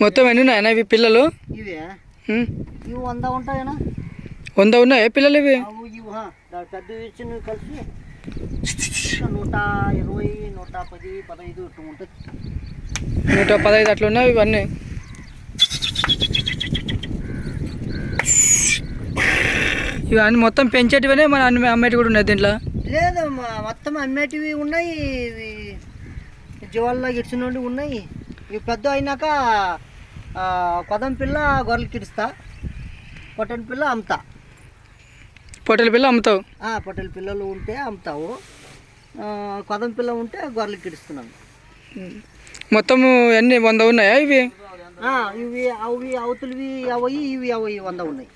మొత్తం ఎన్ని ఉన్నాయన్నా ఇవి పిల్లలు? ఇవే? ఉమ్. ఇవి వంద ఉంటాయేనా? వంద ఉన్నాయా పిల్లలు ఇవి? కలిసి నూట ఇరవై నూట పది పదహైదు నూట పదహైదు అట్లా ఉన్నాయి ఇవన్నీ? ఇవన్నీ మొత్తం పెంచేటివనే మన అన్ని అమ్మేటి కూడా ఉన్నాయి దీంట్లో? లేదు మ- మొత్తం అమ్మేటివి ఉన్నాయి ఇవి జీవాల్లో ఇడిచినోండి ఉన్నాయి. ఇవి పెద్ద అయినాక కొదం పిల్ల గొర్రెలకి ఇడుస్తా. పొట్టని పిల్ల అమ్ముతా. పొట్టెల పిల్ల అమ్ముతావు? పొట్టెల పిల్లలు ఉంటే అమ్ముతావు. కొదం పిల్ల ఉంటే గొర్రెలకి ఇడుస్తున్నాను మొత్తము ఎన్ని వంద ఉన్నాయా ఇవి? ఇవి అవి అవతలివి అవయి ఇవి అవయి వంద ఉన్నాయి.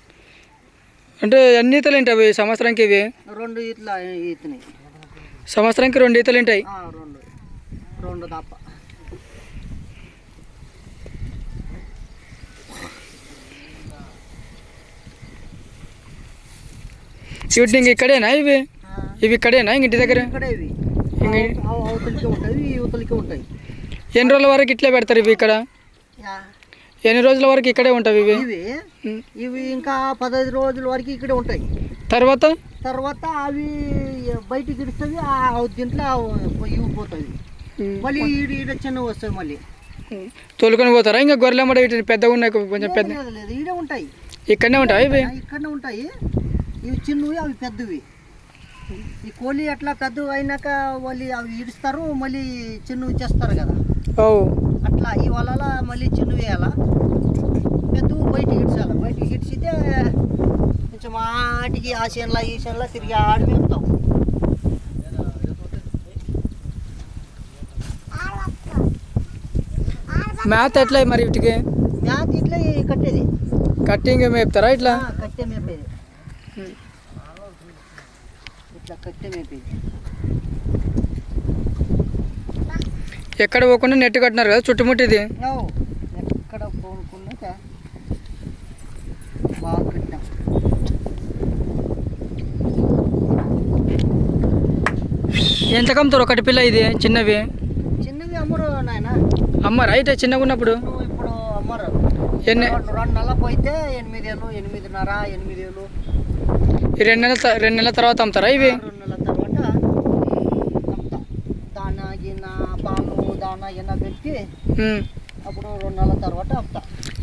అంటే ఎన్ని ఈతలు ఉంటాయి అవి సంవత్సరానికి ఇవి? రెండు ఇట్లా ఈతని. సంవత్సరానికి రెండు ఈతలు ఉంటాయి. రెండు తప్ప ఇంక ఇక్కడేనా ఇవి? ఇవి ఇక్కడేనా ఇంక ఇంటి దగ్గర? ఎన్ని రోజుల వరకు ఇట్లే పెడతారు ఇవి ఇక్కడ. ఎన్ని రోజుల వరకు ఇక్కడే ఉంటాయి ఇవి? ఇవి? ఇంకా పదహైదు రోజుల వరకు ఇక్కడే ఉంటాయి. తర్వాత? తర్వాత అవి బయటికి ఇడుస్తుంది ఆ దీంట్లో ఇవి పోతుంది ఉమ్. మళ్ళీ ఈడ ఈడ చిన్న వస్తాయి మళ్ళీ. తోలుకొని పోతారా? ఇంకా గొర్రెల అమ్మడ వీటిని పెద్దగా ఉన్నాయి కొంచెం పెద్ద లేదు, ఈడే ఉంటాయి. ఇక్కడనే ఉంటాయి ఇవి? ఇక్కడనే ఉంటాయి. ఇవి చిన్నవి అవి పెద్దవి. ఈ కోళ్ళి అట్లా పెద్దవి అయినాక వాళ్ళు అవి ఇడుస్తారు మళ్ళీ చిన్నవి చేస్తారు కదా. ఓ. అట్లా ఈ వలల మళ్ళీ చిన్నవి వేయాల? పెద్దవి బయటికి ఇడ్చాలి. బయటికి ఇడ్చితే కొంచెం ఆటికి ఆ చేనులా ఈ చేనులా తిరిగి ఆడి మేత ఎట్లా మరి వీటికి? మ్యాథ్ ఇట్లా కట్టేది. కట్టింగ్ మేపుతారా ఇట్లా? కట్టె మేపేది. ఇట్లా కట్టె మేపేది. ఎక్కడ పోకుండా నెట్ కట్టినారు కదా చుట్టుముట్టిది. ఎక్కడ పోనుకున్నాక బాగా కట్టాం ఎంత కమ్ముతారు ఒకటి పిల్ల ఇది చిన్నవి? అమ్మారా అయితే చిన్నగా ఉన్నప్పుడు? ఇప్పుడు అమ్మరు. ఎన్ని? రెండు నెలలు పోయితే ఎనిమిది ఏళ్ళు ఎనిమిదిన్నర ఎనిమిది ఏళ్ళు ఈ రెండు నెలల రెండు నెలల తర్వాత అమ్ముతారా ఇవి? రెండు నెలల తర్వాత అమ్ముతా. దానా గిన్న పాలు దానా గిన్న పెట్టి. అప్పుడు రెండు నెలల తర్వాత అమ్ముతా.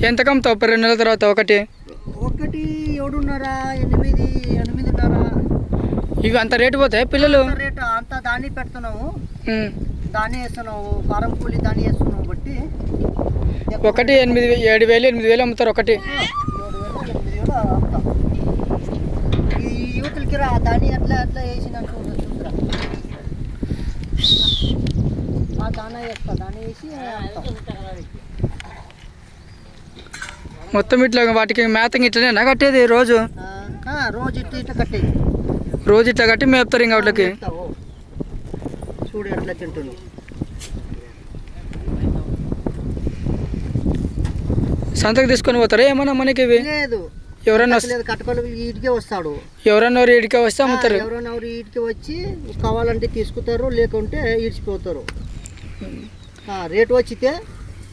ఎంత కమ్ముతావు ఒక రెండు నెలల తర్వాత ఒకటి? ఒకటి ఏడున్నర ఎనిమిది ఎనిమిదిన్నర. ఇవి అంత రేటు పోతాయి పిల్లలు? రేటు అంత దాన్ని పెడుతున్నాము. వేస్తున్నావు ఫారం కూలి దాన్ని వేస్తున్నావు బట్టి ఒకటి ఎనిమిది ఏడు వేలు ఎనిమిది వేలు అమ్ముతారు ఒకటి. ఏడు వేలు ఎనిమిది వేలు అమ్ముతాం. ఈ యువతలకి రా ఎట్లా ఎట్లా ఆ దానా వేస్తా దాన్ని వేసి మొత్తం ఇట్లా వాటికి మేతంగా ఇట్లనేనా కట్టేది రోజు? రోజు ఇట్లా ఇట్లా కట్టేది. రోజు ఇట్లా కట్టి మేపుతారు ఇంకా వాటికి. చూడు ఎట్లా తింటుంది సంతకు తీసుకొని పోతారా? ఏమన్నా మనకి ఇవి? లేదు. ఎవరన్నా లేదు కట్టుకొని ఈటికే వస్తాడు. ఎవరన్నా ఇడికి వస్తే అమ్ముతారు. ఎవరైనా ఎవరు ఈటికి వచ్చి కావాలంటే తీసుకుంటారు లేకుంటే ఈడ్చిపోతారు. రేటు వచ్చితే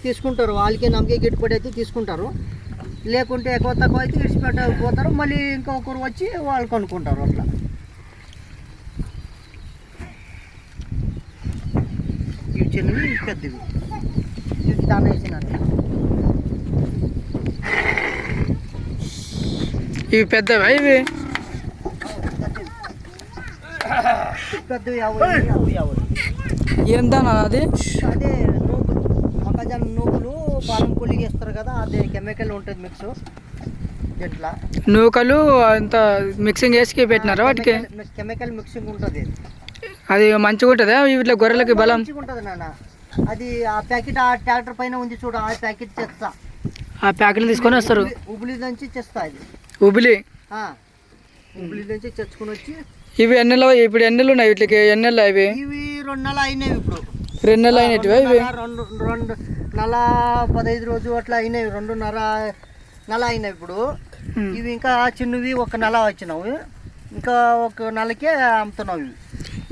తీసుకుంటారు. వాళ్ళకి నమ్మకే గిట్టుబడి అయితే తీసుకుంటారు. లేకుంటే ఎక్కువ తక్కువ అయితే ఇడిచిపెట్ట పోతారు. మళ్ళీ ఇంకొకరు వచ్చి వాళ్ళు కొనుక్కుంటారు అట్లా ఇవి చిన్నవి పెద్దవి ఇవి దాని వేసినట్టు ఇవి పెద్దవా ఇవి? పెద్దవి యాభై యాభై ఏం దానా అది? అదే నూకులు. మొక్కజొన్న నూకులు పాలం వేస్తారు కదా అదే కెమికల్ ఉంటుంది మిక్స్ ఇట్లా. నూకలు అంత మిక్సింగ్ వేసి పెట్టినారా వాటికి? కెమికల్ మిక్సింగ్ ఉంటుంది. అది మంచిగా ఉంటుందా ఇట్లా గొర్రెలకి బలం? ఉంటుంది నాన్న. అది ఆ ప్యాకెట్ ఆ ట్రాక్టర్ పైన ఉంది చూడు ఆ ప్యాకెట్ తెస్తా ఆ ప్యాకెట్లు తీసుకొని వస్తారు. ఉబిలి- నుంచి తెస్తా అది. ఉబిలి? ఆ, ఉబిలి నుంచి తెచ్చుకొని వచ్చి ఇవి ఎన్నెల ఇప్పుడు ఎన్నెలు ఉన్నాయి వీటికి? ఎన్నెలు ఇవి ఇవి రెండు నెలలు అయినవి ఇప్పుడు. రెండు నెలలు అయినట్టువా ఇవి? నెల, రెండు రెండు నెల పదహైదు రోజు అట్లా అయినవి రెండున్నర నెల అయినవి ఇప్పుడు. ఉమ్. ఇవి ఇంకా చిన్నవి ఒక నెల వచ్చినావు. ఇంకా ఒక నెలకే అమ్ముతున్నావు ఇవి.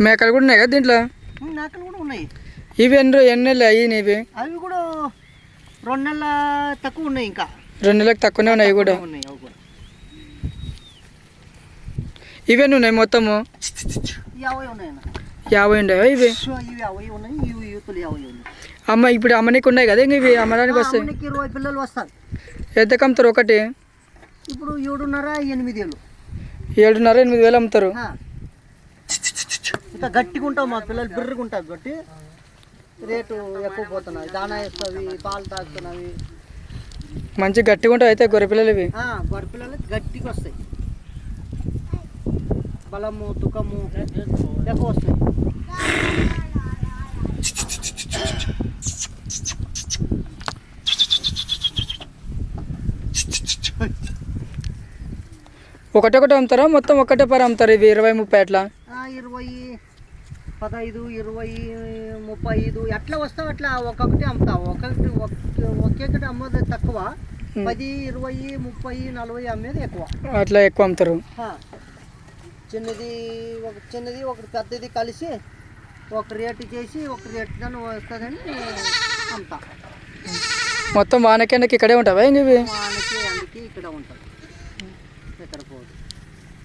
మేకలు కూడా ఉన్నాయి కదా దీంట్లో? ఉమ్, నాకలు కూడా ఉన్నాయి. ఇవి ఎన్ని ఎన్ని నెలలు అయ్యి ఇవి అవి కూడా రెండు నెలల తక్కువ ఉన్నాయి ఇంకా. రెండు నెలలకు తక్కువనే ఉన్నాయి కూడా? ఇవన్నీ ఉన్నాయి మొత్తము? యాభై ఉన్నాయి ఉండేవా ఇవి? అమ్మ ఇప్పుడు అమ్మనికి ఉన్నాయి కదా ఇంక ఇవి? అమ్మడానికి వస్తాయి. ఇరవై పిల్లలు వస్తారు ఎంతకు అమ్ముతారు ఒకటి? ఇప్పుడు ఏడున్నర ఎనిమిది ఏళ్ళు ఏడున్నర ఎనిమిది వేలు అమ్ముతారు. ఇంకా గట్టిగా ఉంటావు మా పిల్లలు బిర్రగా ఉంటారు కాబట్టి రేటు ఎక్కువ పోతున్నాయి దానా వేస్తావి పాలు తాగుతున్నవి మంచి గట్టిగా ఉంటాయి అయితే గొర్రె పిల్లలు ఇవి? గొర్రె పిల్లలు గట్టిగా వస్తాయి. బలము తుకము ఎక్కువ వస్తాయి. ఒకటొకటి అమ్ముతారా? మొత్తం ఒకటే పర అమ్ముతారు? ఇవి ఇరవై ముప్పై అట్లా? ఇరవై పదహైదు ఇరవై ముప్పై ఐదు ఎట్లా వస్తావు అట్లా ఒక్కొక్కటి అమ్ముతావు. ఒక్కొక్కటి ఒక్క- ఒక్కొక్కటి అమ్మేది తక్కువ. పది ఇరవై ముప్పై నలభై అమ్మేది ఎక్కువ. అట్లా ఎక్కువ అమ్ముతారు. చిన్నది ఒక చిన్నది ఒకటి పెద్దది కలిసి ఒక రేటు చేసి ఒక రేటు దాన్ని వస్తుందని అమ్ముతా. మొత్తం వానకెండకి ఇక్కడే ఉంటావా ఇంక వానకి అందుకే ఇక్కడ ఉంటుంది